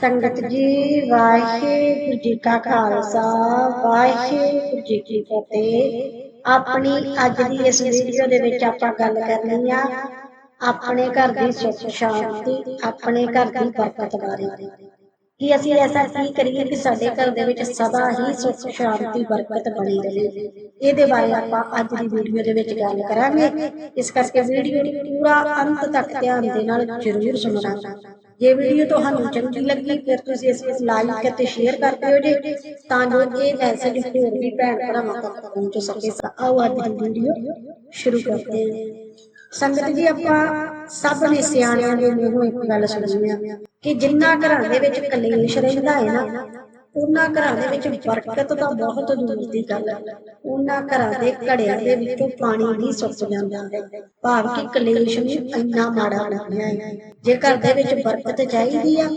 ਸੰਗਤ ਜੀ, ਵਾਹਿਗੁਰੂ ਜੀ ਕਾ ਖਾਲਸਾ, ਵਾਹਿਗੁਰੂ ਜੀ ਕੀ ਫਤਿਹ। ਆਪਣੀ ਅੱਜ ਦੀ ਇਸ ਵੀਡੀਓ ਦੇ ਵਿੱਚ ਆਪਾਂ ਗੱਲ ਕਰਨੀ ਆ ਆਪਣੇ ਘਰ ਦੀ ਸੁੱਖ ਸ਼ਾਂਤੀ ਆਪਣੇ ਘਰ ਦੀ ਬਰਕਤ ਬਾਰੇ। ਕਿ ਅਸੀਂ ਐਸਾ ਕੀ ਕਰੀਏ ਕਿ ਸਾਡੇ ਘਰ ਦੇ ਵਿੱਚ ਸਦਾ ਹੀ ਸੁੱਖ, ਸ਼ਾਂਤੀ, ਬਰਕਤ ਬਣੀ ਰਹੇ। ਇਹਦੇ ਬਾਰੇ ਆਪਾਂ ਅੱਜ ਦੀ ਵੀਡੀਓ ਦੇ ਵਿੱਚ ਗੱਲ ਕਰਾਂਗੇ। ਇਸ ਕਰਕੇ ਵੀਡੀਓ ਨੂੰ ਪੂਰਾ ਅੰਤ ਤੱਕ ਧਿਆਨ ਦੇ ਨਾਲ ਜ਼ਰੂਰ ਸੁਣਨਾ। ਜੇ ਵੀਡੀਓ ਤੁਹਾਨੂੰ ਚੰਗੀ ਲੱਗੀ, ਫਿਰ ਤੁਸੀਂ ਇਸ ਨੂੰ ਲਾਈਕ ਅਤੇ ਸ਼ੇਅਰ ਕਰ ਦਿਓ ਜੀ, ਤਾਂ ਜੋ ਇਹ ਮੈਸੇਜ ਹੋਰ ਵੀ ਭੈਣ ਭਰਾਵਾਂ ਤੱਕ ਪਹੁੰਚ ਸਕੇ। ਆਓ ਅੱਜ ਦੀ ਵੀਡੀਓ ਸ਼ੁਰੂ ਕਰਦੇ ਹਾਂ। ਸੰਗਤ ਜੀ ਆਪਾਂ ਸਭ ਨੇ ਸਿਆਣਿਆਂ ਦੇ ਮੂੰਹੋਂ ਇੱਕ ਗੱਲ ਸੁਣੀ ਆ ਕਿ ਜਿੰਨਾ ਘਰਾਂ ਦੇ ਵਿੱਚ ਕਲੇਸ਼ ਰਹਿੰਦਾ ਹੈ ਨਾ ਉਹਨਾਂ ਘਰਾਂ ਦੇ ਵਿੱਚ ਬਰਕਤ ਤਾਂ ਬਹੁਤ ਦੂਰ ਦੀ ਗੱਲ। ਹੈ ਉਹਨਾਂ ਘਰਾਂ ਦੇ ਘੜਿਆਂ ਦੇ ਵਿੱਚੋਂ ਪਾਣੀ ਵੀ ਸੁੱਕ ਜਾਂਦਾ ਹੈ। ਭਾਵ ਕਿ ਕਲੇਸ਼ ਨੂੰ ਇੰਨਾ ਮਾੜਾ ਲੱਗਿਆ ਹੈ। ਜੇ ਘਰ ਦੇ ਵਿੱਚ ਬਰਕਤ ਚਾਹੀਦੀ ਆ,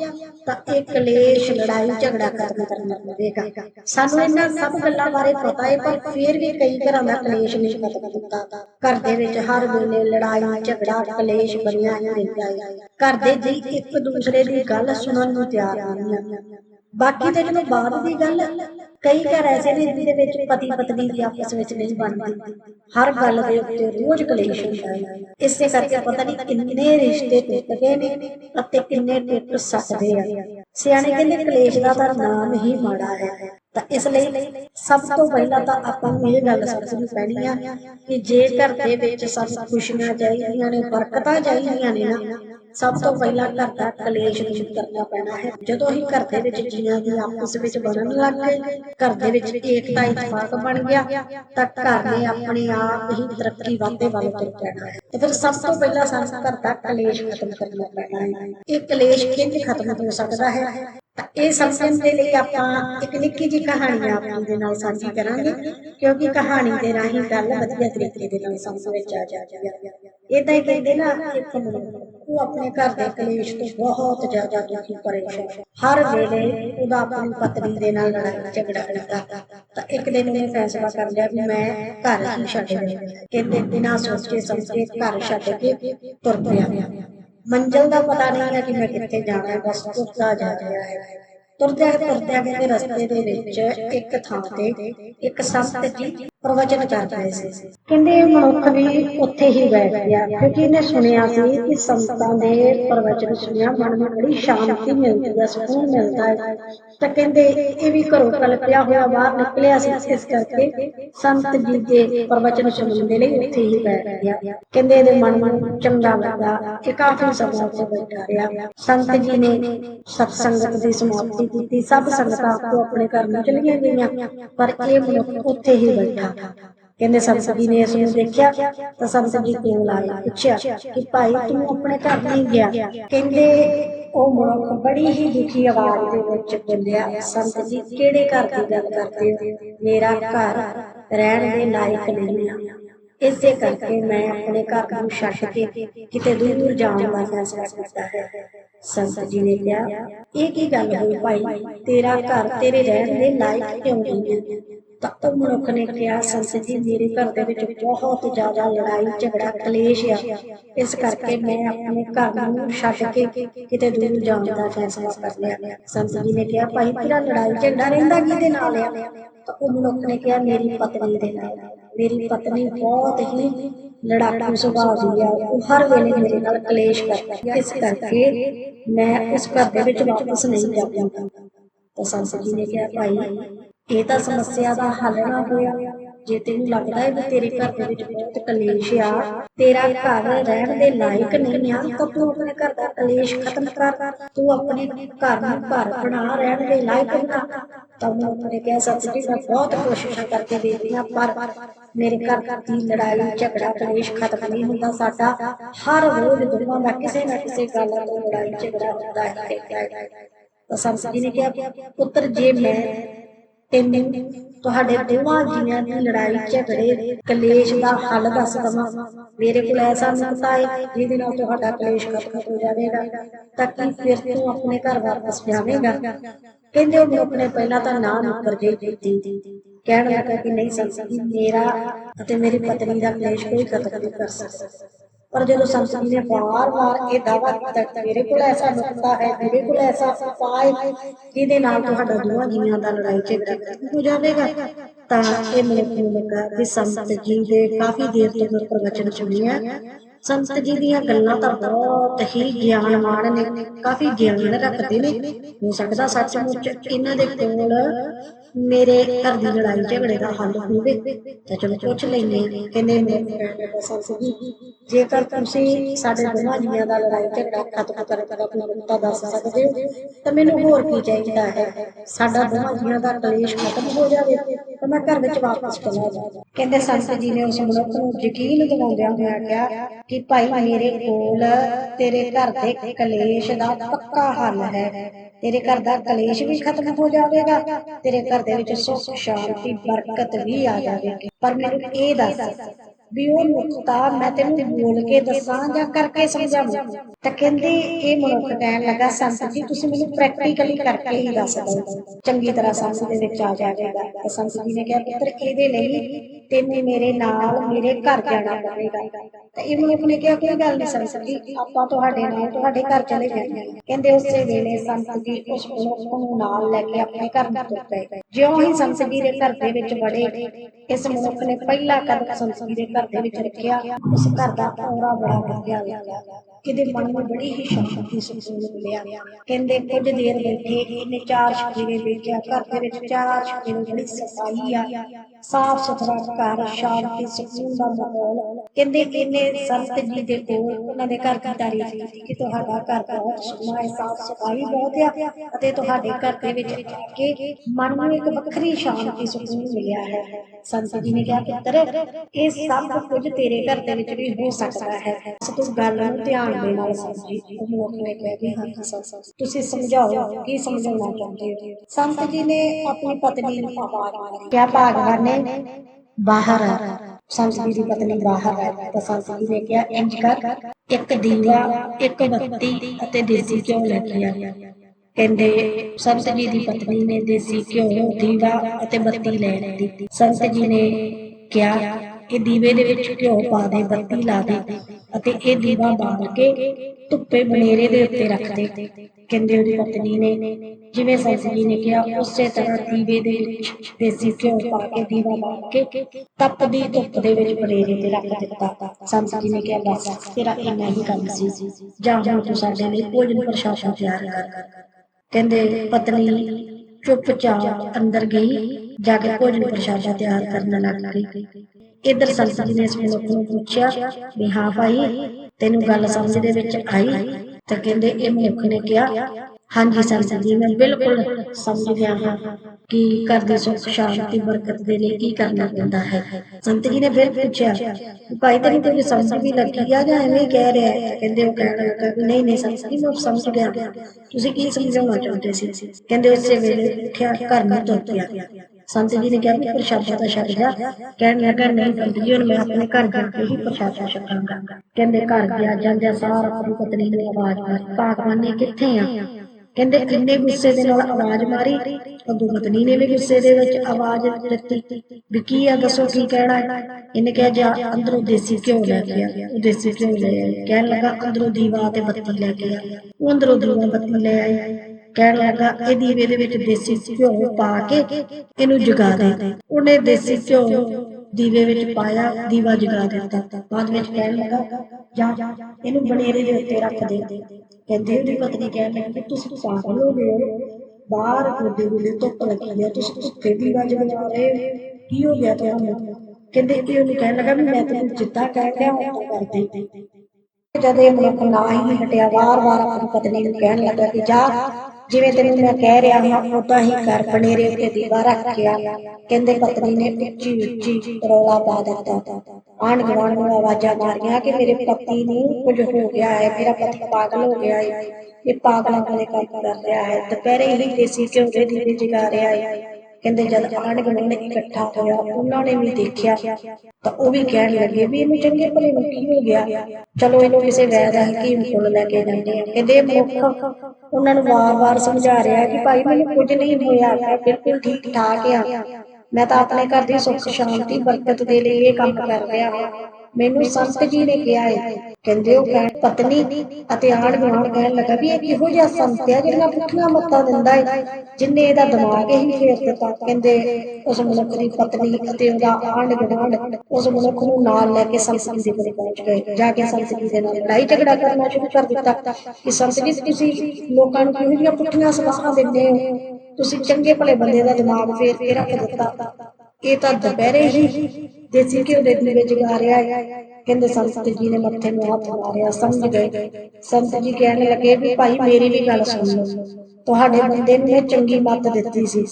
ਤਾਂ ਇਹ ਕਲੇਸ਼, ਲੜਾਈ, ਝਗੜਾ ਕਰਨ ਕਰਨਾ ਪਵੇਗਾ ਸਾਨੂੰ ਇਹਨਾਂ ਸਭ ਗੱਲਾਂ ਬਾਰੇ ਪਤਾ ਹੈ ਪਰ ਫਿਰ ਵੀ ਕਈ ਘਰਾਂ ਦਾ ਕਲੇਸ਼ ਨਹੀਂ ਖਤਮ ਹੁੰਦਾ ਘਰ ਦੇ ਵਿੱਚ ਹਰ ਵੇਲੇ ਲੜਾਈ, ਝਗੜਾ, ਕਲੇਸ਼ ਬਣਿਆ ਹੀ ਰਹਿੰਦਾ ਹੈ ਘਰ ਦੇ ਜੀ ਇੱਕ ਦੂਸਰੇ ਦੀ ਗੱਲ ਸੁਣਨ ਨੂੰ ਤਿਆਰ ਨਹੀਂ ਹਨ ਬਾਕੀ ਤੇ ਜਦੋਂ ਬਾਅਦ ਦੀ ਗੱਲ, ਕਈ ਘਰ ਐਸੇ ਨੇ ਜਿਹਦੇ ਵਿੱਚ ਪਤੀ ਪਤਨੀ ਦੀ ਆਪਸ ਵਿੱਚ ਨਹੀਂ ਬਣਦੀ। ਹਰ ਗੱਲ ਦੇ ਉੱਤੇ ਰੋਜ਼ ਕਲੇਸ਼ ਹੁੰਦਾ ਹੈ। ਇਸੇ ਕਰਕੇ ਪਤਾ ਨਹੀਂ ਕਿੰਨੇ ਰਿਸ਼ਤੇ ਟੁੱਟ ਗਏ ਨੇ ਅਤੇ ਕਿੰਨੇ ਟੁੱਟ ਸਕਦੇ ਆ। ਸਿਆਣੇ ਕਹਿੰਦੇ ਕਲੇਸ਼ ਦਾ ਤਾਂ ਨਾਮ ਹੀ ਮਾੜਾ ਹੈ। ਤਾਂ ਇਸ ਲਈ ਸਭ ਤੋਂ ਪਹਿਲਾਂ ਤਾਂ ਆਪਾਂ ਨੂੰ ਇਹ ਗੱਲ ਸਮਝਣੀ ਪੈਣੀ ਆ ਕਿ ਜੇ ਘਰ ਦੇ ਵਿੱਚ ਸਭ ਖੁਸ਼ੀਆਂ ਚਾਹੀਦੀਆਂ ਨੇ, ਬਰਕਤਾਂ ਚਾਹੀਦੀਆਂ ਨੇ ਨਾ, ਸਭ ਤੋਂ ਪਹਿਲਾਂ ਘਰ ਦਾ ਕਲੇਸ਼ ਦੂਰ ਕਰਨਾ ਪੈਣਾ ਹੈ। ਜਦੋਂ ਹੀ ਘਰ ਦੇ ਵਿੱਚ ਜੀਆਂ ਦੀ ਆਪਸ ਵਿੱਚ ਬਣਨ ਲੱਗ ਗਏ, ਘਰ ਦੇ ਵਿੱਚ ਏਕਤਾ ਇਤਫਾਕ ਬਣ ਗਿਆ, ਤਾਂ ਘਰ ਨੇ ਆਪਣੇ ਆਪ ਹੀ ਤਰੱਕੀ ਵਾਧੇ ਵੱਲ ਤੁਰ ਪੈਣਾ ਹੈ। ਤੇ ਫਿਰ ਸਭ ਤੋਂ ਪਹਿਲਾਂ ਸਾਨੂੰ ਘਰ ਦਾ ਕਲੇਸ਼ ਖਤਮ ਕਰਨਾ ਪੈਣਾ ਹੈ। ਇਹ ਕਲੇਸ਼ ਕਿੰਨੇ ਖਤਮ ਹੋ ਸਕਦਾ ਹੈ? ਤਾਂ ਇਹ ਸਮਝਣ ਦੇ ਲਈ ਆਪਾਂ ਇੱਕ ਨਿੱਕੀ ਜਿਹੀ ਕਹਾਣੀ ਆਪਣੀ ਦੇ ਨਾਲ ਸਾਂਝੀ ਕਰਾਂਗੇ, ਕਿਉਂਕਿ ਕਹਾਣੀ ਦੇ ਰਾਹੀਂ ਗੱਲ ਵਧੀਆ ਤਰੀਕੇ ਦੇ ਨਾਲ ਸਮਝ ਵਿੱਚ ਆ ਜਾਂਦੀ ਹੈ ਇਦਾਂ ਹੀ ਕਹਿੰਦੇ ਨਾ, ਇੱਕ ਉਹ ਆਪਣੇ ਘਰ ਦੇ ਕਲੇਸ਼ ਤੋਂ ਬਹੁਤ ਜ਼ਿਆਦਾ ਦੁਖੀ, ਪਰੇਸ਼ਾਨ। ਹਰ ਵੇਲੇ ਉਹਦਾ ਆਪਣੀ ਪਤਨੀ ਦੇ ਨਾਲ ਲੜਾਈ, ਝਗੜਾ ਕਰਦਾ। ਤਾਂ ਇੱਕ ਦਿਨ ਉਹਨੇ ਫੈਸਲਾ ਕਰ ਲਿਆ ਵੀ ਮੈਂ ਘਰ ਹੀ ਛੱਡ ਦੇਣਾ ਕਹਿੰਦੇ ਬਿਨਾਂ ਸੋਚੇ ਸਮਝੇ ਘਰ ਛੱਡ ਕੇ ਤੁਰ ਪਿਆ। ਮੰਜ਼ਲ ਦਾ ਪਤਾ ਨਹੀਂ ਹੈ ਕਿ ਮੈਂ ਕਿੱਥੇ ਜਾਣਾ ਹੈ, ਬਸ ਤੁਰਦਾ ਜਾ ਰਿਹਾ ਹੈ। ਤੁਰਦਿਆਂ ਤੁਰਦਿਆਂ ਕਹਿੰਦੇ ਰਸਤੇ ਦੇ ਵਿੱਚ ਇੱਕ ਥਾਂ ਤੇ ਇੱਕ ਸੰਤ ਜੀ ਪ੍ਰਵਚਨ ਕਰਦਾ ਹੈ ਕਹਿੰਦੇ ਮਨੁੱਖ ਵੀ ਉੱਥੇ ਹੀ ਬੈਠ ਗਿਆ, ਕਿਉਂਕਿ ਇਹਨੇ ਸੁਣਿਆ ਸੀ ਕਿ ਸੰਤਾਂ ਦੇ ਪ੍ਰਵਚਨ ਸੁਣਿਆ, ਮਨ ਨੂੰ ਬੜੀ ਸ਼ਾਂਤੀ ਮਿਲਦੀ ਹੈ, ਸਕੂਨ ਮਿਲਦਾ ਹੈ। ਤਾਂ ਕਹਿੰਦੇ ਇਹ ਵੀ ਘਰੋਂ ਕਲਪਿਆ ਹੋਇਆ, ਬਾਹਰ ਨਿਕਲਿਆ ਸੀ, ਇਸ ਕਰਕੇ ਸੰਤ ਜੀ ਦੇ ਪ੍ਰਵਚਨ ਸੁਣਨ ਦੇ ਲਈ ਉੱਥੇ ਹੀ ਬੈਠ ਗਿਆ। ਕਹਿੰਦੇ ਇਹਦੇ ਮਨ ਨੂੰ ਚੰਗਾ ਲੱਗਾ ਕਿ ਕਾਫੀ ਸਮਾਂ ਉੱਥੇ ਬੈਠਾ ਰਿਹਾ। ਸੰਤ ਜੀ ਨੇ ਸਤ ਸੰਗਤ ਦੀ ਸਮਾਪਤੀ ਕੀਤੀ, ਸਭ ਸੰਗਤਾਂ ਆਪੋ ਆਪਣੇ ਘਰ ਨੂੰ ਚਲੀਆਂ ਗਈਆਂ, ਪਰ ਇਹ ਮਨੁੱਖ ਉੱਥੇ ਹੀ ਬੈਠਾ। ਕਹਿੰਦੇ ਸੰਤ ਜੀ ਨੇ ਇਸ ਨੂੰ ਦੇਖਿਆ ਤਾਂ ਸੰਤ ਜੀ ਕੋਲ ਆਏ ਪੁੱਛਿਆ ਕਿ ਭਾਈ ਤੂੰ ਆਪਣੇ ਘਰ ਨਹੀਂ ਗਿਆ ਕਹਿੰਦੇ ਉਹ ਮਨੁੱਖ ਬੜੀ ਹੀ ਦੁਖੀ ਆਵਾਜ਼ ਦੇ ਵਿੱਚ ਬੋਲਿਆ ਸੰਤ ਜੀ ਕਿਹੜੇ ਘਰ ਦੀ ਗੱਲ ਕਰਦੇ ਹੋ ਮੇਰਾ ਘਰ ਰਹਿਣ ਦੇ ਲਾਇਕ ਨਹੀਂ ਆ ਇਸੇ ਕਰਕੇ ਮੈਂ ਆਪਣੇ ਘਰ ਨੂੰ ਛੱਡ ਕੇ ਕਿਤੇ ਦੂਰ ਜਾਣ ਦਾ ਫੈਸਲਾ ਕੀਤਾ ਹੈ ਸੰਤ ਜੀ ਨੇ ਕਿਹਾ ਇਹ ਕੀ ਗੱਲ ਹੋਈ ਭਾਈ ਤੇਰਾ ਘਰ ਤੇਰੇ ਰਹਿਣ ਦੇ ਲਾਇਕ ਕਿਉਂ ਨਹੀਂ ਹੈ ਤਾਂ ਮਨੁੱਖ ਨੇ ਕਿਹਾ, ਸੰਤ ਜੀ, ਮੇਰੇ ਘਰ ਦੇ ਵਿੱਚ ਬਹੁਤ ਜ਼ਿਆਦਾ ਲੜਾਈ, ਝਗੜਾ, ਕਲੇਸ਼ ਆ। ਇਸ ਕਰਕੇ ਮੈਂ ਆਪਣੇ ਘਰ ਨੂੰ ਛੱਡ ਕੇ ਕਿਤੇ ਦੂਰ ਜਾਣ ਦਾ ਫੈਸਲਾ ਕਰ ਲਿਆ। ਸੰਤ ਜੀ ਨੇ ਕਿਹਾ, ਭਾਈ, ਤੇਰਾ ਲੜਾਈ ਝਗੜਾ ਰਹਿੰਦਾ ਕਿਹਦੇ ਨਾਲ ਆ? ਤਾਂ ਉਹ ਮਨੁੱਖ ਨੇ ਕਿਹਾ, ਮੇਰੀ ਪਤਨੀ ਦੇ ਨਾਲ ਮੇਰੀ ਪਤਨੀ ਬਹੁਤ ਹੀ ਲੜਾਕੂ ਸੁਭਾਅ ਦੀ ਆ। ਉਹ ਹਰ ਵੇਲੇ ਮੇਰੇ ਨਾਲ ਕਲੇਸ਼ ਕਰਦੀ ਇਸ ਕਰਕੇ ਮੈਂ ਉਸ ਘਰ ਦੇ ਵਿੱਚ ਵਾਪਸ ਨਹੀਂ ਜਾ ਪਾਉਂਦਾ ਤਾਂ ਸੰਤ ਜੀ ਨੇ ਕਿਹਾ, ਭਾਈ ਇਹ ਤਾਂ ਸਮੱਸਿਆ ਦਾ ਹੱਲ ਨਾ ਹੋਇਆ। ਜੇ ਤੈਨੂੰ ਲੱਗਦਾ ਹੈ ਵੀ ਤੇਰੇ ਘਰ ਦੇ ਵਿੱਚ ਬਹੁਤ ਕਲੇਸ਼ ਆ, ਤੇਰਾ ਘਰ ਰਹਿਣ ਦੇ ਲਾਇਕ ਨਹੀਂ ਆ, ਤਾਂ ਤੂੰ ਆਪਣੇ ਘਰ ਦਾ ਕਲੇਸ਼ ਖਤਮ ਕਰ। ਤੂੰ ਆਪਣੇ ਘਰ ਨੂੰ ਘਰ ਬਣਾ, ਰਹਿਣ ਦੇ ਲਾਇਕ ਬਣਾ। ਤਾਂ ਮੈਂ ਆਪਣੇ ਕਿਹਾ, ਸੱਚ ਜੀ, ਮੈਂ ਬਹੁਤ ਕੋਸ਼ਿਸ਼ਾਂ ਕਰਕੇ ਦੇਖਦੀ ਹਾਂ, ਪਰ ਮੇਰੇ ਘਰ ਦੀ ਲੜਾਈ, ਝਗੜਾ, ਕਲੇਸ਼ ਖਤਮ ਨਹੀਂ ਹੁੰਦਾ ਸਾਡਾ। ਹਰ ਰੋਜ਼ ਦੋਵਾਂ ਦਾ ਕਿਸੇ ਨਾ ਕਿਸੇ ਗੱਲ ਤੋਂ ਲੜਾਈ, ਝਗੜਾ ਹੁੰਦਾ ਹੈ। ਤਾਂ ਸੰਤ ਜੀ ਨੇ ਕਿਹਾ, ਪੁੱਤਰ, ਜੇ ਮੈਂ ਤੈਨੂੰ ਤੁਹਾਡੇ ਦੋਵਾਂ ਜੀਆਂ ਦੀ ਲੜਾਈ ਝਗੜੇ, ਕਲੇਸ਼ ਦਾ ਹੱਲ ਦੱਸ ਦਵਾਂ। ਮੇਰੇ ਕੋਲ ਐਸਾ ਨੁਕਤਾ ਹੈ ਜਿਹਦੇ ਨਾਲ ਤੁਹਾਡਾ ਕਲੇਸ਼ ਖਤਮ ਹੋ ਜਾਵੇਗਾ। ਤਾਂ ਕੀ ਫਿਰ ਤੂੰ ਆਪਣੇ ਘਰ ਵਾਪਸ ਜਾਵੇਂਗਾ? ਕਹਿੰਦੇ ਉਹ ਆਪਣੇ ਪਹਿਲਾਂ ਤਾਂ ਨਾ ਨੁਕਰ ਜੇ ਦਿੱਤੀ। ਕਹਿਣ ਲੱਗਾ ਕਿ ਨਹੀਂ ਸੰਸਦੀ ਮੇਰਾ ਅਤੇ ਮੇਰੀ ਪਤਨੀ ਦਾ ਕਲੇਸ਼ ਕੋਈ ਖਤਮ ਨਹੀਂ ਕਰ ਸਕਦਾ। ਪਰ ਜਦੋਂ ਸੰਤ ਜੀ ਨੇ ਵਾਰ-ਵਾਰ ਇਹ ਦਾਵਾ ਕੀਤਾ ਕਿ ਮੇਰੇ ਕੋਲ ਐਸਾ ਨੁਕਤਾ ਹੈ, ਮੇਰੇ ਕੋਲ ਐਸਾ ਉਪਾਅ ਹੈ ਜਿਹਦੇ ਨਾਲ ਤੁਹਾਡਾ ਦੋਵਾਂ ਜੀਆਂ ਦਾ ਲੜਾਈ ਝਗੜਾ ਹੋ ਜਾਵੇਗਾ, ਤਾਂ ਇਹ ਮੈਨੂੰ ਲੱਗਾ ਵੀ ਸੰਤ ਜੀ ਦੇ ਕਾਫੀ ਦੇਰ ਤੋਂ ਮੈਂ ਪ੍ਰਵਚਨ ਸੁਣਿਆ। ਆ ਸੰਤ ਜੀ ਦੀਆਂ ਗੱਲਾਂ ਤਾਂ ਬਹੁਤ ਹੀ ਗਿਆਨਵਾਨ ਨੇ, ਕਾਫੀ ਗਿਆਨ ਰੱਖਦੇ ਨੇ। ਹੋ ਸਕਦਾ ਸੱਚਮੁੱਚ ਇਹਨਾਂ ਦੇ ਕੋਲ ਮੇਰੇ ਘਰ ਦੀ ਲੜਾਈ ਝਗੜੇ ਦਾ ਹੱਲ ਹੋਵੇ ਤਾਂ ਚਲੋ ਪੁੱਛ ਲੈਂਦੇ ਹਾਂ। ਕਹਿੰਦੇ ਮੇਰੇ ਕਹਿੰਦੇ ਸੰਤ ਜੇਕਰ ਤੁਸੀਂ ਸਾਡੇ ਦੋਵਾਂ ਜੀਆਂ ਦਾ ਲੜਾਈ ਝਗੜਾ ਖਤਮ ਕਰਨ ਦਾ ਆਪਣਾ ਰਸਤਾ ਦੱਸ ਸਕਦੇ ਹੋ, ਤਾਂ ਮੈਨੂੰ ਹੋਰ ਕੀ ਚਾਹੀਦਾ ਹੈ? ਸਾਡਾ ਦੋਵਾਂ ਜੀਆਂ ਦਾ ਕਲੇਸ਼ ਖਤਮ ਹੋ ਜਾਵੇ ਤਾਂ ਮੈਂ ਘਰ ਵਿੱਚ ਵਾਪਸ ਚਲਾ ਜਾਵਾਂ। ਕਹਿੰਦੇ ਸੰਤ ਜੀ ਨੇ ਉਸ ਮਨੁੱਖ ਨੂੰ ਯਕੀਨ ਦਿਵਾਉਂਦਿਆਂ ਹੋਇਆ ਕਿਹਾ ਕਿ ਭਾਈ ਮੇਰੇ ਕੋਲ ਤੇਰੇ ਘਰ ਦੇ ਕਲੇਸ਼ ਦਾ ਪੱਕਾ ਹੱਲ ਹੈ। ਤੇਰੇ ਘਰ ਦਾ ਕਲੇਸ਼ ਵੀ ਖਤਮ ਹੋ ਜਾਵੇਗਾ, ਤੇਰੇ ਘਰ ਦੇ ਵਿੱਚ ਸੁੱਖ, ਸ਼ਾਂਤੀ, ਬਰਕਤ ਵੀ ਆ ਜਾਵੇਗੀ। ਪਰ ਮੈਨੂੰ ਇਹ ਦੱਸ ਵੀ ਉਹ ਨੁਕਤਾ ਮੈਂ ਤੈਨੂੰ ਬੋਲ ਕੇ ਦੱਸਾਂ ਜਾਂ ਕਰਕੇ ਸਮਝਾਵਾਂ? ਤਾਂ ਕਹਿੰਦੇ ਇਹ ਮਨੁੱਖ ਕਹਿਣ ਲੱਗਾ, ਸੰਤ ਜੀ, ਤੁਸੀਂ ਮੈਨੂੰ ਪ੍ਰੈਕਟੀਕਲੀ ਕਰਕੇ ਹੀ ਦੱਸ ਦਿਓ। ਚੰਗੀ ਤਰ੍ਹਾਂ ਸਮਝ ਦੇ ਵਿੱਚ ਆ ਜਾਵੇਗਾ। ਤਾਂ ਸੰਤ ਜੀ ਨੇ ਕਿਹਾ, ਪੁੱਤਰ, ਇਹਦੇ ਲਈ ਤੈਨੂੰ ਮੇਰੇ ਨਾਲ, ਮੇਰੇ ਘਰ ਜਾਣਾ ਪਵੇਗਾ। ਤਾਂ ਇਹ ਮਨੁੱਖ ਨੇ ਕਿਹਾ, ਕੋਈ ਗੱਲ ਨਹੀਂ ਸੰਤ ਜੀ, ਆਪਾਂ ਤੁਹਾਡੇ ਨਾਲ, ਤੁਹਾਡੇ ਘਰ ਚਲੇ ਜਾਂਦੇ ਕਹਿੰਦੇ ਉਸੇ ਵੇਲੇ ਸੰਤ ਜੀ ਉਸ ਨੂੰ ਨਾਲ ਲੈ ਕੇ ਆਪਣੇ ਘਰ ਨੂੰ ਤੁਰ ਪਏ। ਜਿਉਂ ਹੀ ਸੰਤ ਜੀ ਦੇ ਘਰ ਦੇ ਵਿੱਚ ਵੜੇ, ਇਸ ਮਨੁੱਖ ਨੇ ਪਹਿਲਾ ਕਦਮ ਸੰਤ ਜੀ ਦੇ ਘਰ ਦੇ ਵਿੱਚ ਰੱਖਿਆ। ਉਸ ਘਰ ਦਾ ਔਰਾ ਬੜਾ ਵਧੀਆ ਲੱਗਿਆ ਕਿਤੇ ਮਨ ਨੂੰ ਬੜੀ ਹੀ ਸ਼ਾਂਤੀ, ਸਕੂਨ ਮਿਲਿਆ। ਕਹਿੰਦੇ ਕੁਝ ਦੇਰ ਬੈਠੇ, ਇਹਨੇ ਚਾਰ ਸ਼ਕੀਰੇ ਵੇਖਿਆ। ਘਰ ਦੇ ਵਿੱਚ ਚਾਰ ਸ਼ਕੀਰੇ ਬੜੀ ਸਫ਼ਾਈ ਆ। ਸਾਫ਼ ਸੁਥਰਾ ਘਰ ਸ਼ਾਂਤੀ ਸਕੂਨ ਦਾ ਮਾਹੌਲ ਕਹਿੰਦੇ ਇਹਨੇ ਸੰਤ ਜੀ ਦੇ ਕੋਲ ਉਹਨਾਂ ਦੇ ਘਰ ਦੀ ਤਾਰੀਫ ਕੀਤੀ ਕਿ ਤੁਹਾਡਾ ਘਰ ਬਹੁਤ ਸੋਹਣਾ ਹੈ ਸਾਫ਼ ਸਫ਼ਾਈ ਬਹੁਤ ਆ ਅਤੇ ਤੁਹਾਡੇ ਘਰ ਦੇ ਵਿੱਚ ਆ ਕੇ ਮਨ ਨੂੰ ਇੱਕ ਵੱਖਰੀ ਸ਼ਾਂਤੀ ਸਕੂਨ ਮਿਲਿਆ ਹੈ ਸੰਤ ਜੀ ਨੇ ਕਿਹਾ ਪੁੱਤਰ ਇਹ ਸਭ ਕੁਝ ਤੇਰੇ ਘਰ ਦੇ ਵਿੱਚ ਵੀ ਹੋ ਸਕਦਾ ਹੈ ਸੋ ਤੂੰ ਗੱਲ ਨੂੰ ਧਿਆਨ ਦੇ ਨਾਲ ਸਮਝੀ ਉਹ ਮਨੁੱਖ ਨੇ ਕਿਹਾ ਕਿ ਹਾਂ ਸੰਤ ਤੁਸੀਂ ਸਮਝਾਓ ਕੀ ਸਮਝਾਉਣਾ ਚਾਹੁੰਦੇ ਹੋ ਸੰਤ ਜੀ ਨੇ ਆਪਣੀ ਪਤਨੀ ਨੂੰ ਆਵਾਜ਼ ਮਾਰੀ ਕਿਹਾ ਭਾਗਵਾਨ ਨੇ ਬਾਹਰ ਆ। ਸੰਤ ਜੀ ਦੀ ਪਤਨੀ ਬਾਹਰ ਹੈ ਤਾਂ ਸੰਤ ਜੀ ਨੇ ਕਿਹਾ, ਇੰਜ ਕਰ, ਇੱਕ ਦੀਵਾ, ਇੱਕ ਬੱਤੀ ਅਤੇ ਦੇਸੀ ਘਿਓ ਲੈ ਕੇ ਆ। ਕਹਿੰਦੇ, ਸੰਤ ਜੀ ਦੀ ਪਤਨੀ ਨੇ ਦੇਸੀ ਘਿਓ, ਦੀਵਾ ਅਤੇ ਬੱਤੀ ਲੈ ਲਈ ਸੰਤ ਜੀ ਨੇ ਕਿਹਾ, ਇਹ ਦੀਵੇ ਦੇ ਵਿੱਚ ਘਿਓ ਪਾ ਦੇ, ਬੱਤੀ ਲਾ ਦੇ ਅਤੇ ਇਹ ਦੀਵਾ ਬਾਲ ਕੇ ਧੁੱਪੇ ਬਨੇਰੇ ਦੇ ਉੱਤੇ ਰੱਖ ਦੇ। ਕਹਿੰਦੇ ਉਹਦੀ ਪਤਨੀ ਨੇ, ਜਿਵੇਂ ਸੰਤ ਨੇ ਕਿਹਾ, ਉਸੇ ਤਰ੍ਹਾਂ ਦੀਵੇ ਦੇ ਵਿੱਚ ਦੇਸੀ ਘਿਓ ਪਾ ਕੇ ਦੀਵਾ ਬਾਲ ਕੇ ਤਪਦੀ ਧੁੱਪ ਦੇ ਵਿੱਚ ਬਨੇਰੇ ਤੇ ਰੱਖ ਦਿੱਤਾ। ਸੰਤ ਨੇ ਕਿਹਾ, ਬਸ, ਤੇਰਾ ਇੰਨਾ ਹੀ ਕੰਮ ਸੀ। ਜਾਂ ਹੁਣ ਤੂੰ ਸਾਡੇ ਲਈ ਭੋਜਨ ਪ੍ਰਸ਼ਾਦਾ ਤਿਆਰ ਕਰ। ਕਹਿੰਦੇ ਪਤਨੀ ਚੁੱਪਚਾਪ ਅੰਦਰ ਗਈ, ਜਾ ਕੇ ਭੋਜਨ ਪ੍ਰਸ਼ਾਦਾ ਤਿਆਰ ਕਰਨ ਲੱਗ ਗਈ। ਇਧਰ ਸੰਤ ਜੀ ਨੇ ਇਸ ਮਨੁੱਖ ਨੂੰ ਪੁੱਛਿਆ ਵੀ, ਹਾਂ ਭਾਈ, ਤੈਨੂੰ ਗੱਲ ਸਮਝ ਦੇ ਵਿੱਚ ਆਈ ਤਾਂ ਕਹਿੰਦੇ ਇਹ ਮਨੁੱਖ ਨੇ ਕਿਹਾ, ਹਾਂਜੀ ਸੰਤ ਜੀ ਮੈਂ ਬਿਲਕੁਲ ਸਮਝ ਗਿਆ ਹਾਂ ਕਿ ਘਰ ਦੀ ਸੁੱਖ, ਸ਼ਾਂਤੀ, ਬਰਕਤ ਦੇ ਲਈ ਕੀ ਕਰਨਾ ਪੈਂਦਾ ਹੈ। ਸੰਤ ਜੀ ਨੇ ਫਿਰ ਪੁੱਛਿਆ, ਭਾਈ ਤੈਨੂੰ ਕੋਈ ਸਮਝ ਵੀ ਲੱਗੀ ਆ ਜਾਂ ਐਵੇਂ ਕਹਿ ਰਿਹਾ ਹੈ? ਕਹਿੰਦੇ ਉਹ ਕਹਿਣ ਲੱਗਾ ਵੀ ਨਹੀਂ ਨਹੀਂ ਸੰਤ ਜੀ ਮੈਂ ਸਮਝ ਗਿਆ। ਤੁਸੀਂ ਕੀ ਸਮਝਾਉਣਾ ਚਾਹੁੰਦੇ ਸੀ? ਕਹਿੰਦੇ ਉਸੇ ਵੇਲੇ ਉੱਠਿਆ, ਘਰ ਨੂੰ ਤੁਰ ਪਿਆ। ਸੰਤ ਜੀ ਨੇ ਕਿਹਾ ਕਿ ਪ੍ਰਸ਼ਾਦਾ ਤਾਂ ਛਕ ਜਾ। ਕਹਿਣ ਲੱਗਾ, ਨਹੀਂ ਸੰਤ ਜੀ, ਹੁਣ ਮੈਂ ਆਪਣੇ ਘਰ ਜਾ ਕੇ ਹੀ ਪ੍ਰਸ਼ਾਦਾ ਛਕਾਂਗਾ। ਕਹਿੰਦੇ, ਘਰ ਗਿਆ ਜਾਂਦਿਆਂ ਸਾਰ ਆਪਣੀ ਪਤਨੀ ਨੂੰ ਆਵਾਜ਼ ਮਾਰੀ ਭਾਗਵਾਨ ਕਿੱਥੇ ਆ? ਕਹਿੰਦੇ ਕਿੰਨੇ ਗੁੱਸੇ ਦੇ ਨਾਲ ਆਵਾਜ਼ ਮਾਰੀ ਉਦੋਂ ਪਤਨੀ ਨੇ ਵੀ ਗੁੱਸੇ ਦੇ ਵਿੱਚ ਆਵਾਜ਼ ਦਿੱਤੀ ਵੀ ਕੀ ਆ, ਦੱਸੋ ਕੀ ਕਹਿਣਾ ਹੈ? ਇਹਨੇ ਕਿਹਾ, ਜਾ ਅੰਦਰੋਂ ਦੇਸੀ ਘਿਓ ਲੈ ਕੇ ਆ। ਉਹ ਦੇਸੀ ਘਿਓ ਲੈ ਆਈ ਕਹਿਣ ਲੱਗਾ, ਅੰਦਰੋਂ ਦੀਵਾ ਤੇ ਬੱਤੀ ਲੈ ਕੇ ਆ। ਉਹ ਅੰਦਰੋਂ ਦੀਵਾ ਬੱਤੀ ਲੈ ਆਈ ਕਹਿਣ ਲੱਗਾ ਇਹ ਦੀਵੇ ਦੇ ਵਿੱਚ ਦੇਸੀ ਘਿਓ ਪਾ ਕੇ ਇਹਨੂੰ ਜਗਾ ਦੇ। ਉਹਨੇ ਦੇਸੀ ਘਿਓ ਦੀਵੇ ਵਿੱਚ ਪਾਇਆ, ਦੀਵਾ ਜਗਾ ਦਿੱਤਾ। ਬਾਅਦ ਵਿੱਚ ਕਹਿਣ ਲੱਗਾ, ਜਾ, ਇਹਨੂੰ ਬਨੇਰੇ ਦੇ ਉੱਤੇ ਰੱਖ ਦੇ। ਕਹਿੰਦੇ ਉਹਦੀ ਪਤਨੀ ਕਹਿਣ ਲੱਗੀ ਤੁਸੀਂ ਪਾਗਲ ਹੋ ਗਏ ਹੋ। ਬਾਹਰ ਕੁੱਦੇ ਵੇਲੇ ਧੁੱਪ ਲੱਗੀ ਹੈ ਤੁਸੀਂ ਧੁੱਪੇ ਦੀਵਾ ਜਗਾ ਰਹੇ ਹੋ। ਕੀ ਹੋ ਗਿਆ ਤੁਹਾਨੂੰ? ਕਹਿੰਦੇ ਇਹ ਉਹਨੂੰ ਕਹਿਣ ਲੱਗਾ ਵੀ ਮੈਂ ਤੈਨੂੰ ਜਿੱਦਾਂ ਕਹਿ ਰਿਹਾ ਉਹ ਕਰਦੀ ਜਦ ਇਹ ਮਨੁੱਖ ਨਾ ਹੀ ਹਟਿਆ, ਵਾਰ-ਵਾਰ ਆਪਣੀ ਪਤਨੀ ਨੂੰ ਕਹਿਣ ਲੱਗਾ ਕਿ ਜਾ ਜਿਵੇਂ ਤੈਨੂੰ ਮੈਂ ਕਹਿ ਰਿਹਾ ਹਾਂ ਉਦਾਂ ਹੀ ਕਰ ਬਨੇਰੇ ਉੱਤੇ ਦੀਵਾ ਰੱਖਿਆ ਕਹਿੰਦੇ ਪਤਨੀ ਨੇ ਉੱਚੀ ਉੱਚੀ ਰੌਲਾ ਪਾ ਦਿੱਤਾ। ਆਣ ਗੁਆਂਢ ਨੂੰ ਆਵਾਜ਼ਾਂ ਮਾਰੀਆਂ ਕਿ ਮੇਰੇ ਪਤੀ ਨੂੰ ਕੁਝ ਹੋ ਗਿਆ ਹੈ, ਮੇਰਾ ਪਤੀ ਪਾਗਲ ਹੋ ਗਿਆ ਹੈ। ਇਹ ਪਾਗਲਾਂ ਕੋਲੇ ਕੰਮ ਕਰ ਰਿਹਾ ਹੈ। ਦੁਪਹਿਰੇ ਹੀ ਦੇਸੀ ਘਿਓ ਦੇ ਦੀਵੇ ਜਗਾ ਰਿਹਾ ਹੈ। ਕਹਿੰਦੇ ਜਦ ਆਂਢ ਗੁਆਂਢ ਇਕੱਠਾ ਹੋਇਆ, ਉਹਨਾਂ ਨੇ ਵੀ ਦੇਖਿਆ। ਤਾਂ ਉਹ ਵੀ ਕਹਿਣ ਲੱਗੇ ਵੀ ਇਹਨੂੰ ਚੰਗੇ ਭਲੇ ਨੂੰ ਕੀ ਹੋ ਗਿਆ? ਚਲੋ ਇਹਨੂੰ ਕਿਸੇ ਵੈਦ ਹਕੀਮ ਕੋਲ ਲੈ ਕੇ ਜਾਂਦੇ ਆ ਕਹਿੰਦੇ ਇਹ ਉਹਨਾਂ ਨੂੰ ਵਾਰ-ਵਾਰ ਸਮਝਾ ਰਿਹਾ ਕਿ ਭਾਈ ਮੈਨੂੰ ਕੁਝ ਨਹੀਂ ਹੋਇਆ, ਮੈਂ ਬਿਲਕੁਲ ਠੀਕ ਠਾਕ ਆ ਮੈਂ ਤਾਂ ਆਪਣੇ ਘਰ ਦੀ ਸੁੱਖ ਸ਼ਾਂਤੀ ਬਰਕਤ ਦੇ ਲਈ ਇਹ ਕੰਮ ਕਰ ਰਿਹਾ ਹਾਂ। ਮੈਨੂੰ ਸੰਤ ਜੀ ਨੇ ਕਿਹਾ ਹੈ ਕਹਿੰਦੇ ਉਹ ਕਹਿਣ ਪਤਨੀ ਅਤੇ ਆਣ ਗੁਆਂਢ ਕਹਿਣ ਲੱਗਾ ਵੀ ਇਹ ਕਿਹੋ ਜਿਹਾ ਸੰਤ ਹੈ ਜਿਹੜਾ ਪੁੱਠੀਆਂ ਮੱਤਾਂ ਦਿੰਦਾ ਹੈ ਜਿੰਨੇ ਇਹਦਾ ਦਿਮਾਗ ਹੀ ਫੇਰ ਦਿੱਤਾ ਕਹਿੰਦੇ ਉਸ ਮਨੁੱਖ ਦੀ ਪਤਨੀ ਅਤੇ ਉਹਦਾ ਆਂਢ ਗੁਆਂਢ ਉਸ ਮਨੁੱਖ ਨੂੰ ਨਾਲ ਲੈ ਕੇ ਸੰਤ ਜੀ ਦੇ ਪਹੁੰਚ ਗਏ, ਜਾ ਕੇ ਸੰਤ ਜੀ ਦੇ ਨਾਲ ਲੜਾਈ ਝਗੜਾ ਕਰਨਾ ਸ਼ੁਰੂ ਕਰ ਦਿੱਤਾ ਕਿ ਸੰਤ ਜੀ ਤੁਸੀਂ ਲੋਕਾਂ ਨੂੰ ਕਿਹੋ ਜਿਹੀਆਂ ਪੁੱਠੀਆਂ ਸਲਾਹਾਂ ਦਿੰਦੇ ਹੋ? ਤੁਸੀਂ ਚੰਗੇ ਭਲੇ ਬੰਦੇ ਦਾ ਦਿਮਾਗ ਫੇਰ ਕੇ ਰੱਖ ਦਿੱਤਾ? ਇਹ ਤਾਂ ਦੁਪਹਿਰੇ ਹੀ ਦੇਸੀ ਘਿਓ ਦੇ ਦੀਵੇ ਜਗਾ ਕਹਿੰਦੇ ਸੰਤ ਜੀ ਨੇ ਮੱਥੇ ਨੂੰ ਹੱਥ ਮਾਰਿਆ, ਸਮਝ ਗਏ। ਸੰਤ ਜੀ ਕਹਿਣ ਲੱਗੇ ਵੀ ਭਾਈ ਮੇਰੀ ਵੀ ਗੱਲ ਸੁਣ ਲਓ। ਤੁਹਾਡੇ ਬੰਦੇ ਨੇ ਚੰਗੀ ਮੱਤ ਦਿੱਤੀ ਸੀ।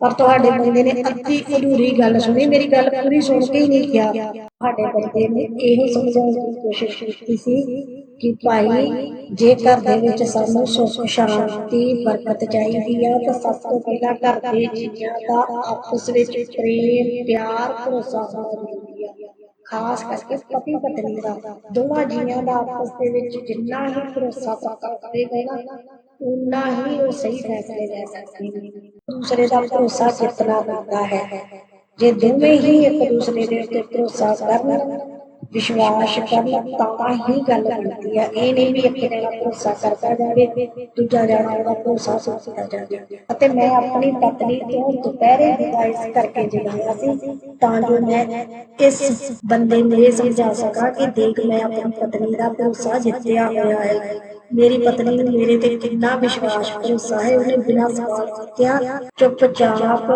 ਪਰ ਤੁਹਾਡੇ ਬੰਦੇ ਨੇ ਅੱਧੀ ਅਧੂਰੀ ਗੱਲ ਸੁਣੀ, ਮੇਰੀ ਗੱਲ ਪੂਰੀ ਸੁਣ ਕੇ ਹੀ ਨਹੀਂ ਕਿਹਾ। ਤੁਹਾਡੇ ਬੰਦੇ ਨੇ ਇਹ ਸਮਝਾਉਣ ਦੀ ਕੋਸ਼ਿਸ਼ ਕੀਤੀ ਸੀ ਕਿ ਭਾਈ, ਜੇ ਘਰ ਦੇ ਵਿੱਚ ਸਾਨੂੰ ਸੁੱਖ, ਸ਼ਾਂਤੀ, ਬਰਕਤ ਚਾਹੀਦੀ ਆ, ਤਾਂ ਸਭ ਤੋਂ ਪਹਿਲਾਂ ਘਰ ਦੇ ਜੀਆਂ ਦਾ ਆਪਸ ਵਿੱਚ ਪ੍ਰੇਮ, ਪਿਆਰ, ਭਰੋਸਾ ਹੋਣਾ ਜ਼ਰੂਰੀ ਆ। ਖਾਸ ਕਰਕੇ ਪਤੀ ਪਤਨੀ ਦਾ, ਦੋਵਾਂ ਜੀਆਂ ਦਾ ਆਪਸ ਦੇ ਵਿੱਚ ਜਿੰਨਾ ਹੀ ਭਰੋਸਾ ਪੱਕਾ ਕਰੇਗਾ ਨਾ ਉਨਾ ਹੀ ਉਹ ਸਹੀ ਫੈਸਲੇ ਲੈ ਸਕਦੇ ਨੇ। ਦੂਸਰੇ ਦਾ ਭਰੋਸਾ ਜਿੱਤਣਾ ਪੈਂਦਾ ਹੈ। ਜੇ ਦੋਵੇਂ ਹੀ ਇੱਕ ਦੂਸਰੇ ਦੇ ਉੱਤੇ ਭਰੋਸਾ ਕਰਨ ਵਿਸ਼ਵਾਸ ਕਰਨ ਤਾਂ ਹੀ ਗੱਲ ਬਣਦੀ ਹੈ ਇਹ ਨਹੀਂ ਵੀ ਇੱਕ ਜਣਾ ਭਰੋਸਾ ਕਰਦਾ ਜਾਵੇ, ਦੂਜਾ ਜਣਾ ਉਹਦਾ ਭਰੋਸਾ ਸੁੱਟਦਾ ਜਾਵੇ। ਅਤੇ ਮੈਂ ਆਪਣੀ ਪਤਨੀ ਤੋਂ ਦੁਪਹਿਰੇ ਦੀ ਕਰਕੇ ਜਗਾਇਆ ਸੀ, ਤਾਂ ਜੋ ਮੈਂ ਇਸ ਬੰਦੇ ਨੂੰ ਇਹ ਸਮਝਾ ਸਕਾਂ ਕਿ ਦੇਖ ਮੈਂ ਆਪਣੀ ਪਤਨੀ ਦਾ ਭਰੋਸਾ ਜਿੱਤਿਆ ਹੋਇਆ ਹੈ। ਮੇਰੀ ਪਤਨੀ ਨੂੰ ਮੇਰੇ ਤੇ ਕਿੰਨਾ ਵਿਸ਼ਵਾਸ, ਭਰੋਸਾ ਹੈ, ਉਹਨੇ ਬਿਨਾਂ ਸਵਾਲ ਕੀਤਿਆਂ ਚੁੱਪਚਾਪ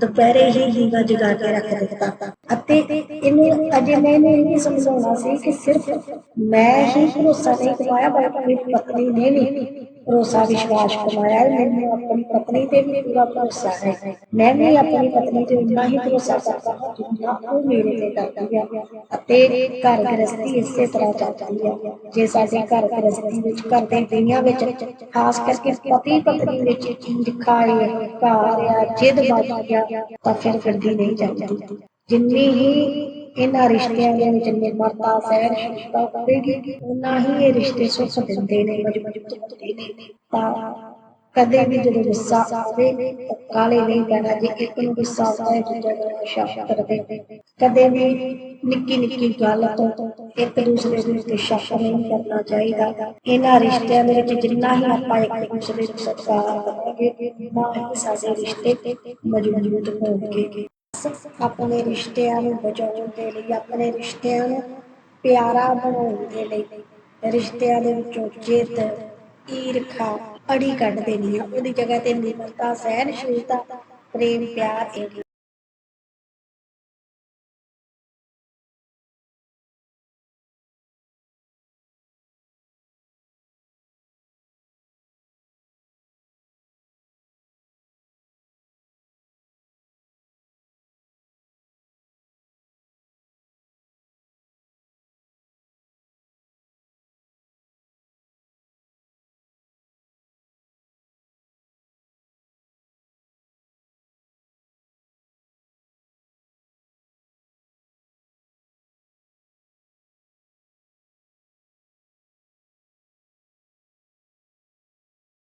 ਦੁਪਹਿਰੇ ਹੀ ਦੀਵਾ ਜਗਾ ਕੇ ਰੱਖ ਦਿੱਤਾ। ਅਤੇ ਇਹਨੂੰ ਅਜੇ ਮੈਂ ਨਹੀਂ ਸਮਝਾਉਣਾ ਸੀ ਕਿ ਸਿਰਫ ਮੈਂ ਹੀ ਭਰੋਸਾ ਨਹੀਂ ਕਮਾਇਆ ਬਲਕਿ ਮੇਰੀ ਪਤਨੀ ਨੇ ਵੀ ਭਰੋਸਾ, ਵਿਸ਼ਵਾਸ ਕਮਾਇਆ ਹੈ। ਮੈਨੂੰ ਆਪਣੀ ਪਤਨੀ ਤੇ ਵੀ ਪੂਰਾ ਭਰੋਸਾ ਹੈ। ਮੈਂ ਵੀ ਆਪਣੀ ਪਤਨੀ ਤੇ ਉਨਾ ਹੀ ਭਰੋਸਾ ਕਰਦਾ ਹਾਂ ਜਿੰਨਾ ਉਹ ਮੇਰੇ ਤੇ ਕਰਦੀ ਹੈ ਅਤੇ ਘਰ ਗ੍ਰਸਤੀ ਇਸੇ ਤਰ੍ਹਾਂ ਚੱਲਦੀ ਹੈ ਜੇ ਸਾਡੇ ਘਰ ਗ੍ਰਸਤੀ ਵਿੱਚ, ਘਰ ਦੇ ਦੁਨੀਆਂ ਵਿੱਚ, ਖਾਸ ਕਰਕੇ ਪਤੀ ਪਤਨੀ ਵਿੱਚ ਈਰਖਾ ਹੈ ਹੰਕਾਰ ਆ, ਜਿੱਦ ਵੱਧ ਗਿਆ, ਤਾਂ ਫਿਰ ਫਿਰਦੀ ਨਹੀਂ ਜਾਂਦੀ। ਜਿੰਨੀ ਹੀ ਇਹਨਾਂ ਰਿਸ਼ਤਿਆਂ ਦੇ ਵਿੱਚ ਨਿਮਰਤਾ ਸਹਿਣਸ਼ੀਲਤਾ ਹੋਵੇਗੀ ਉਨਾ ਹੀ ਇਹ ਰਿਸ਼ਤੇ ਸੁੱਖ ਦਿੰਦੇ ਨੇ ਮਜ਼ਬੂਤ ਹੁੰਦੇ ਨੇ ਤਾਂ ਕਦੇ ਵੀ ਜਦੋਂ ਗੁੱਸਾ ਆਵੇ ਤਾਂ ਕਾਲੇ ਨਹੀਂ ਪੈਣਾ ਜੇ ਇੱਕ ਨੂੰ ਗੁੱਸਾ ਆਉਂਦਾ ਹੈ ਦੂਜਾ ਨੂੰ ਸ਼ੱਕ ਕਰਦੇ ਕਦੇ ਵੀ ਨਿੱਕੀ ਨਿੱਕੀ ਗੱਲ ਤੋਂ ਇੱਕ ਦੂਸਰੇ ਦੇ ਉੱਤੇ ਸ਼ੱਕ ਨਹੀਂ ਕਰਨਾ ਚਾਹੀਦਾ ਇਹਨਾਂ ਰਿਸ਼ਤਿਆਂ ਦੇ ਵਿੱਚ ਜਿੰਨਾ ਹੀ ਆਪਾਂ ਇੱਕ ਦੂਸਰੇ ਨੂੰ ਸਤਿਕਾਰ ਕਰਾਂਗੇ ਉਨਾ ਹੀ ਸਾਡੇ ਰਿਸ਼ਤੇ ਮਜ਼ਬੂਤ ਹੋਣਗੇ ਆਪਣੇ ਰਿਸ਼ਤਿਆਂ ਨੂੰ ਬਚਾਉਣ ਦੇ ਲਈ, ਆਪਣੇ ਰਿਸ਼ਤਿਆਂ ਨੂੰ ਪਿਆਰਾ ਬਣਾਉਣ ਦੇ ਲਈ। ਰਿਸ਼ਤਿਆਂ ਦੇ ਵਿੱਚੋਂ ਜਿੱਦ ਈਰਖਾ, ਅੜੀ ਕੱਢ ਦੇਣੀ ਆ। ਉਹਦੀ ਜਗ੍ਹਾ ਤੇ ਨਿਮਰਤਾ ਸਹਿਨਸ਼ੀਲਤਾ ਪ੍ਰੇਮ, ਪਿਆਰ, ਇਹ